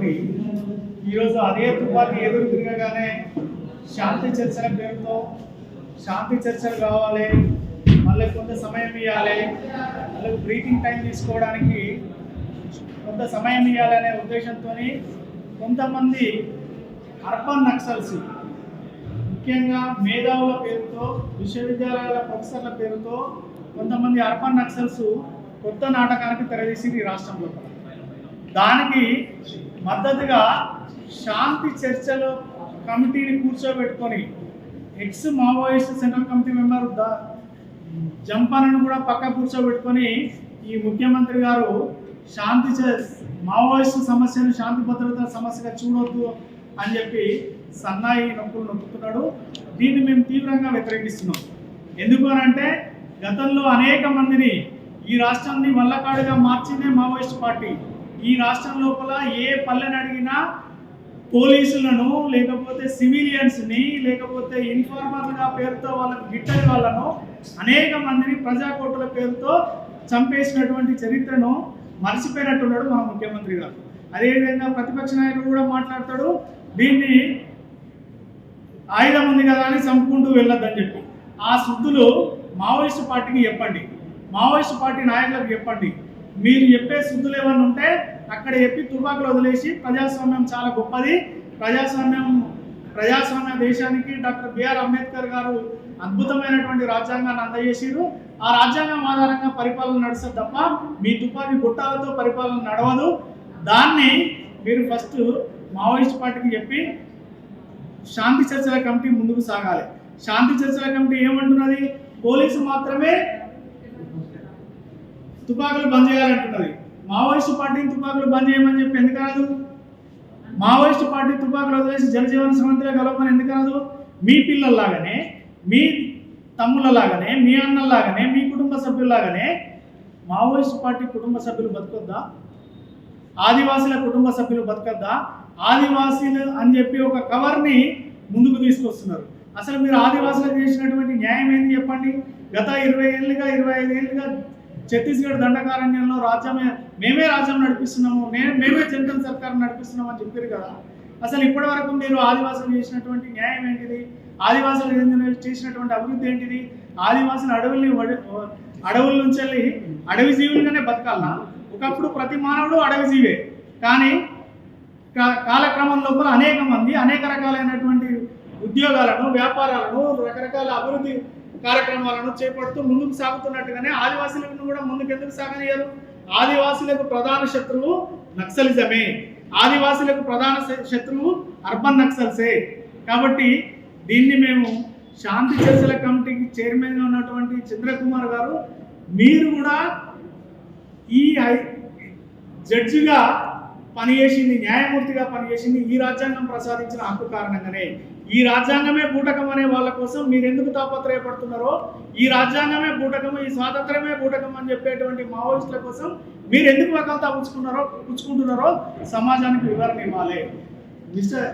కాబట్టి ఈరోజు అదే తుపాకీ ఎదురు తిరగగానే శాంతి చర్చల పేరుతో శాంతి చర్చలు కావాలి మళ్ళీ కొంత సమయం ఇవ్వాలి మళ్ళీ బ్రీతింగ్ టైం తీసుకోవడానికి కొంత సమయం ఇవ్వాలనే ఉద్దేశంతో కొంతమంది అర్బన్ నక్సల్స్ ముఖ్యంగా మేధావుల పేరుతో విశ్వవిద్యాలయాల ప్రొఫెసర్ల పేరుతో కొంతమంది అర్బన్ నక్సల్స్ కొత్త నాటకానికి తెరదీసింది ఈ రాష్ట్రంలో. దానికి మద్దతుగా శాంతి చర్చలు కమిటీని కూర్చోబెట్టుకొని ex Maoist central committee member the జంపాలను కూడా పక్క కూర్చోబెట్టుకొని ఈ ముఖ్యమంత్రి గారు శాంతి మావోయిస్ట్ సమస్యను శాంతి భద్రతల సమస్యగా చూడొద్దు అని చెప్పి సన్నాయి నొప్పులు నొప్పుతున్నాడు దీన్ని మేము తీవ్రంగా వ్యతిరేకిస్తున్నాం. ఎందుకు అంటే గతంలో అనేక మందిని ఈ రాష్ట్రాన్ని వల్లకాడుగా మార్చిందే మావోయిస్ట్ పార్టీ. ఈ రాష్ట్రం లోపల ఏ పల్లెని అడిగినా పోలీసులను లేకపోతే సివిలియన్స్ని లేకపోతే ఇన్ఫార్మర్గా పేరుతో వాళ్ళకి గిట్టని వాళ్ళను అనేక మందిని ప్రజాకోటుల పేరుతో చంపేసినటువంటి చరిత్రను మర్చిపోయినట్టున్నాడు మన ముఖ్యమంత్రి గారు. అదేవిధంగా ప్రతిపక్ష నాయకుడు కూడా మాట్లాడతాడు దీన్ని ఆయుధం ఉంది కదా అని చంపుకుంటూ వెళ్ళొద్దని చెప్పి. ఆ శుద్ధులు మావోయిస్టు పార్టీకి చెప్పండి. మావోయిస్టు పార్టీ నాయకులకు చెప్పండి. మీరు చెప్పే శుద్ధులు ఏమన్నా ఉంటే అక్కడ చెప్పి తుపాకులు వదిలేసి ప్రజాస్వామ్యం చాలా గొప్పది. ప్రజాస్వామ్యం ప్రజాస్వామ్య దేశానికి డాక్టర్ బిఆర్ అంబేద్కర్ గారు అద్భుతమైనటువంటి రాజ్యాంగాన్ని అందజేసారు. ఆ రాజ్యాంగం ఆధారంగా పరిపాలన నడుస్తుంది తప్ప మీ తుపాకీ గుట్టాలతో పరిపాలన నడవదు. దాన్ని మీరు ఫస్ట్ మావోయిస్ట్ పార్టీకి చెప్పి శాంతి చర్చల కమిటీ ముందుకు సాగాలి. శాంతి చర్చల కమిటీ ఏమంటున్నది? పోలీసు మాత్రమే తుపాకులు బంద్ చేయాలంటున్నది. మావోయిస్టు పార్టీని తుపాకులు బంద్ చేయమని చెప్పి ఎందుకు కాదు మావోయిస్టు పార్టీ తుపాకులు వదిలేసి జలజీవన సమంతిలో కలవమని ఎందుకు కాదు మీ పిల్లల్లాగానే మీ తమ్ముళ్ళలాగానే మీ అన్నలాగానే మీ కుటుంబ సభ్యుల్లాగానే మావోయిస్టు పార్టీ కుటుంబ సభ్యులు బతకొద్దా? ఆదివాసీల కుటుంబ సభ్యులు బతకద్దా? ఆదివాసీలు అని చెప్పి ఒక కవర్ని ముందుకు తీసుకొస్తున్నారు. అసలు మీరు ఆదివాసులకు చేసినటువంటి న్యాయం ఏంది చెప్పండి? గత ఇరవై ఏళ్ళుగా ఇరవై ఐదు ఏళ్ళుగా ఛత్తీస్గఢ్ దండకారణ్యంలో రాజ్యమే మేమే రాజ్యం నడిపిస్తున్నాము నే- మేమే జనరల్ సర్కార్ నడిపిస్తున్నాం అని చెప్పారు కదా. అసలు ఇప్పటి వరకు మీరు ఆదివాసులు చేసినటువంటి న్యాయం ఏంటిది? ఆదివాసులు చేసినటువంటి అభివృద్ధి ఏంటిది? ఆదివాసులు అడవుల్ని అడవుల నుంచి వెళ్ళి అడవి జీవులుగానే బతకాలనా ఒకప్పుడు ప్రతి మానవుడు అడవి జీవే. కానీ కా- కాలక్రమం లోపల అనేక మంది అనేక రకాలైనటువంటి ఉద్యోగాలను వ్యాపారాలను రకరకాల అభివృద్ధి కార్యక్రమాలను చేపడుతూ ముందుకు సాగుతున్నట్టుగానే ఆదివాసీలను కూడా ముందుకు ఎందుకు సాగనియరు? ఆదివాసులకు ప్రధాన శత్రువు నక్సలిజమే. ఆదివాసులకు ప్రధాన శత్రువు అర్బన్ నక్సల్సే. కాబట్టి దీన్ని మేము శాంతి చర్చల కమిటీకి చైర్మన్గా ఉన్నటువంటి చంద్రకుమార్ గారు మీరు కూడా ఈ ఐ- జడ్జిగా పనిచేసింది న్యాయమూర్తిగా పనిచేసింది ఈ రాజ్యాంగం ప్రసాదించిన హక్కు కారణంగానే. ఈ రాజ్యాంగమే బూటకం అనే వాళ్ళ కోసం మీరు ఎందుకు తాపత్రయపడుతున్నారో? ఈ రాజ్యాంగమే బూటకం ఈ స్వాతంత్రమే బూటకం అని చెప్పేటువంటి మావోయిస్టుల కోసం మీరు ఎందుకు వకాలతా పుచ్చుకున్నారో పుచ్చుకుంటున్నారో సమాజానికి వివరణ ఇవ్వాలి. మిస్టర్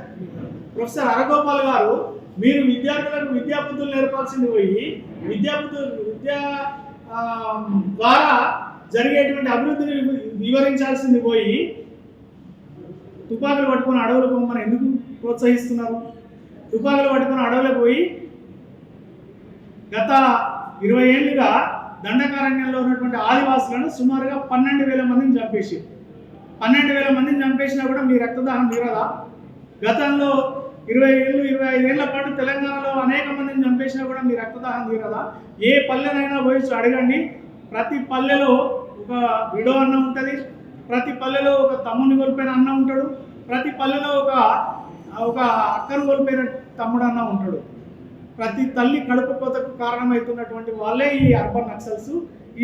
ప్రొఫెసర్ అరగోపాల్ గారు మీరు విద్యార్థులకు విద్యాబుద్ధులు నేర్పాల్సింది పోయి విద్యాబుద్ధులు విద్యా ద్వారా జరిగేటువంటి అభివృద్ధిని వివరించాల్సింది పోయి తుపాకులు పట్టుకొని అడవులు పొమ్మని ఎందుకు ప్రోత్సహిస్తున్నారు? తుపాకులు పట్టుకొని అడవులకు పోయి గత ఇరవై ఏళ్ళుగా దండకారణ్యంలో ఉన్నటువంటి ఆదివాసులను సుమారుగా పన్నెండు వేల మందిని చంపేసి పన్నెండు వేల మందిని చంపేసినా కూడా మీ రక్తదానం తీరదా? గతంలో ఇరవై ఏళ్ళు ఇరవై ఐదేళ్ళ పాటు తెలంగాణలో అనేక మందిని చంపేసినా కూడా మీ రక్తదాహం తీరదా? ఏ పల్లెనైనా పోయి అడగండి. ప్రతి పల్లెలో ఒక విడో అన్న ఉంటుంది ప్రతి పల్లెలో ఒక తమ్ముని కోల్పోయిన అన్న ఉంటాడు ప్రతి పల్లెలో ఒక ఒక అక్కను కోల్పోయిన తమ్ముడన్న ఉంటాడు. ప్రతి తల్లి కడుపు కోతకు కారణమవుతున్నటువంటి వాళ్ళే ఈ అర్బన్ నక్సల్స్.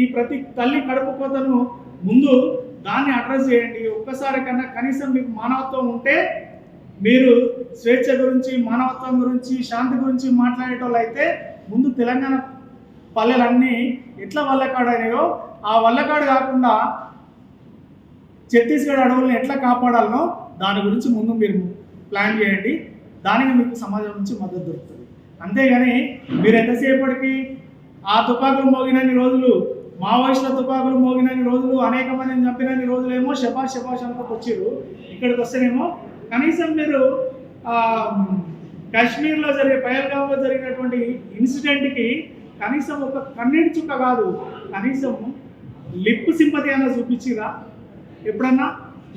ఈ ప్రతి తల్లి కడుపు కోతను ముందు దాన్ని అడ్రస్ చేయండి. ఒక్కసారి కన్నా కనీసం మీకు మానవత్వం ఉంటే మీరు స్వేచ్ఛ గురించి మానవత్వం గురించి శాంతి గురించి మాట్లాడేటోళ్ళు అయితే ముందు తెలంగాణ పల్లెలన్నీ ఎట్లా వల్లకాడైనాయో ఆ వల్లకాడు కాకుండా ఛత్తీస్గఢ్ అడవులను ఎట్లా కాపాడాలనో దాని గురించి ముందు మీరు ప్లాన్ చేయండి. దానికి మీకు సమాజం నుంచి మద్దతు దొరుకుతుంది. అంతేగాని మీరు ఎంతసేపటికి ఆ తుపాకులు మోగినన్ని రోజులు మావోయిస్టుల తుపాకులు మోగినన్ని రోజులు అనేక మందిని చంపినన్ని రోజులేమో షపాష్ షపాష్ అనుకుంటూ వచ్చారు. ఇక్కడికి వస్తేనేమో కనీసం మీరు కాశ్మీర్లో జరిగే పహల్గామ్లో జరిగినటువంటి ఇన్సిడెంట్కి కనీసం ఒక కన్నీటి చుక్క కాదు కనీసం లిప్ సింపతి అన్న చూపించిరా? ఎప్పుడన్నా?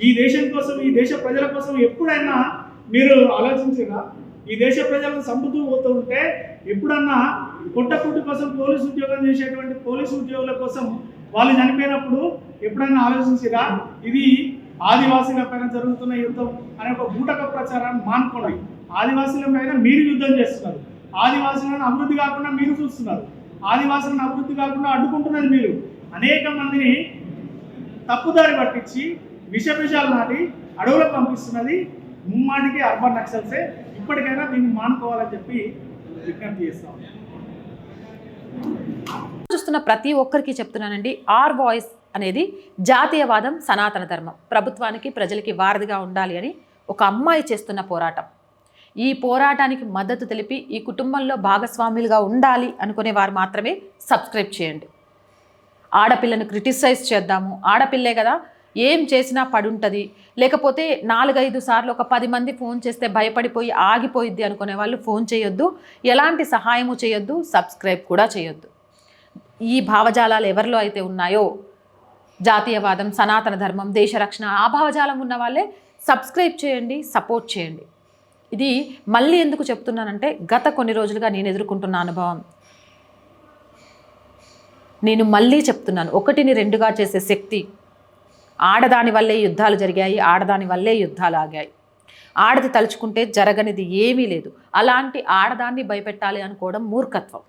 ఈ దేశం కోసం ఈ దేశ ప్రజల కోసం ఎప్పుడైనా మీరు ఆలోచించిరా? ఈ దేశ ప్రజలను చంపుతూ పోతూ ఉంటే ఎప్పుడన్నా పుట్టపుట్టు కోసం పోలీసు ఉద్యోగం చేసేటువంటి పోలీసు ఉద్యోగుల కోసం వాళ్ళు చనిపోయినప్పుడు ఎప్పుడన్నా ఆలోచించిరా? ఇది ఆదివాసీల పైన జరుగుతున్న యుద్ధం అనే ఒక బూటక ప్రచారాన్ని మానుకోండి ఆదివాసీల పైన మీరు యుద్ధం చేస్తున్నారు. ఆదివాసులను అభివృద్ధి కాకుండా మీరు చూస్తున్నారు. ఆదివాసులను అభివృద్ధి కాకుండా అడ్డుకుంటున్నది మీరు. అనేక మందిని తప్పుదారి పట్టించి విష విషాలు నాటి అడవులకు పంపిస్తున్నది ముమ్మాటికి అర్బన్ నక్సల్సే. ఇప్పటికైనా దీన్ని మానుకోవాలని చెప్పి విజ్ఞప్తి చేస్తాం చూస్తున్న ప్రతి ఒక్కరికి చెప్తున్నానండి ఆర్ వాయిస్ అనేది జాతీయవాదం సనాతన ధర్మం. ప్రభుత్వానికి ప్రజలకి వారధిగా ఉండాలి అని ఒక అమ్మాయి చేస్తున్న పోరాటం. ఈ పోరాటానికి మద్దతు తెలిపి ఈ కుటుంబంలో భాగస్వాములుగా ఉండాలి అనుకునే వారు మాత్రమే సబ్స్క్రైబ్ చేయండి. ఆడపిల్లను క్రిటిసైజ్ చేద్దాము. ఆడపిల్లే కదా ఏం చేసినా పడుంటుంది. లేకపోతే నాలుగైదు సార్లు ఒక పది మంది ఫోన్ చేస్తే భయపడిపోయి ఆగిపోయిద్ది అనుకునే వాళ్ళు ఫోన్ చేయొద్దు. ఎలాంటి సహాయము చేయొద్దు. సబ్స్క్రైబ్ కూడా చేయొద్దు. ఈ భావజాలాలు ఎవరిలో అయితే ఉన్నాయో? జాతీయవాదం సనాతన ధర్మం దేశ రక్షణ ఆ భావజాలం ఉన్న వాళ్ళే సబ్స్క్రైబ్ చేయండి సపోర్ట్ చేయండి. ఇది మళ్ళీ ఎందుకు చెప్తున్నానంటే గత కొన్ని రోజులుగా నేను ఎదుర్కొంటున్న అనుభవం. నేను మళ్ళీ చెప్తున్నాను. ఒకటిని రెండుగా చేసే శక్తి ఆడదాని వల్లే యుద్ధాలు జరిగాయి ఆడదాని వల్లే యుద్ధాలు ఆగాయి. ఆడది తలుచుకుంటే జరగనిది ఏమీ లేదు. అలాంటి ఆడదాన్ని భయపెట్టాలి అనుకోవడం మూర్ఖత్వం.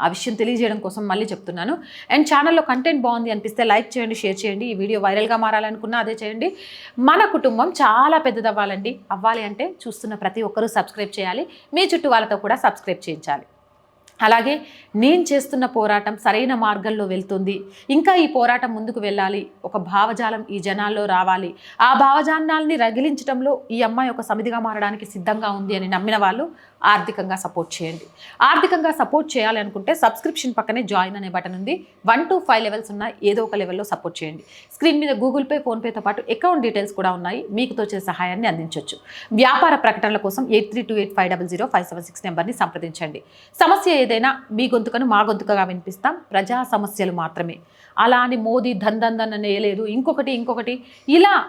ఆ విషయం తెలియజేయడం కోసం మళ్ళీ చెప్తున్నాను. అండ్ ఛానల్లో కంటెంట్ బాగుంది అనిపిస్తే లైక్ చేయండి షేర్ చేయండి. ఈ వీడియో వైరల్గా మారాలనుకున్నా అదే చేయండి. మన కుటుంబం చాలా పెద్దది అవ్వాలండి అవ్వాలి అంటే చూస్తున్న ప్రతి ఒక్కరూ సబ్స్క్రైబ్ చేయాలి. మీ చుట్టూ వాళ్ళతో కూడా సబ్స్క్రైబ్ చేయించాలి. అలాగే నేను చేస్తున్న పోరాటం సరైన మార్గంలో వెళ్తుంది. ఇంకా ఈ పోరాటం ముందుకు వెళ్ళాలి. ఒక భావజాలం ఈ జనాల్లో రావాలి. ఆ భావజాలాన్ని రగిలించడంలో ఈ అమ్మాయి ఒక సమితిగా మారడానికి సిద్ధంగా ఉంది అని నమ్మిన వాళ్ళు ఆర్థికంగా సపోర్ట్ చేయండి. ఆర్థికంగా సపోర్ట్ చేయాలి అనుకుంటే సబ్స్క్రిప్షన్ పక్కనే జాయిన్ అనే బటన్ ఉంది. వన్ టు ఫైవ్ లెవెల్స్ ఉన్న ఏదో ఒక లెవెల్లో సపోర్ట్ చేయండి. స్క్రీన్ మీద గూగుల్ పే ఫోన్పేతో పాటు అకౌంట్ డీటెయిల్స్ కూడా ఉన్నాయి. మీకు తోచే సహాయాన్ని అందించవచ్చు వ్యాపార ప్రకటనల కోసం eight three two eight five double zero five seven six నెంబర్ని సంప్రదించండి. సమస్య ఏదైనా మీ గొంతుకను మా గొంతుకగా వినిపిస్తాం. ప్రజా సమస్యలు మాత్రమే. అలా అని మోదీ ధన్ ధన్ ఇంకొకటి ఇంకొకటి. ఇలా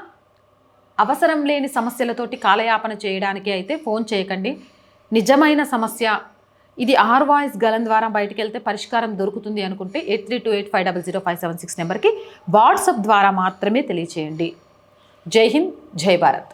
అవసరం లేని సమస్యలతోటి కాలయాపన చేయడానికి అయితే ఫోన్ చేయకండి. నిజమైన సమస్య. ఇది ఆర్ వాయిస్ గలం ద్వారా బయటికి వెళ్తే పరిష్కారం దొరుకుతుంది అనుకుంటే eight three two eight five double zero five seven six నెంబర్కి వాట్సాప్ ద్వారా మాత్రమే తెలియచేయండి. జై హింద్ జై భారత్.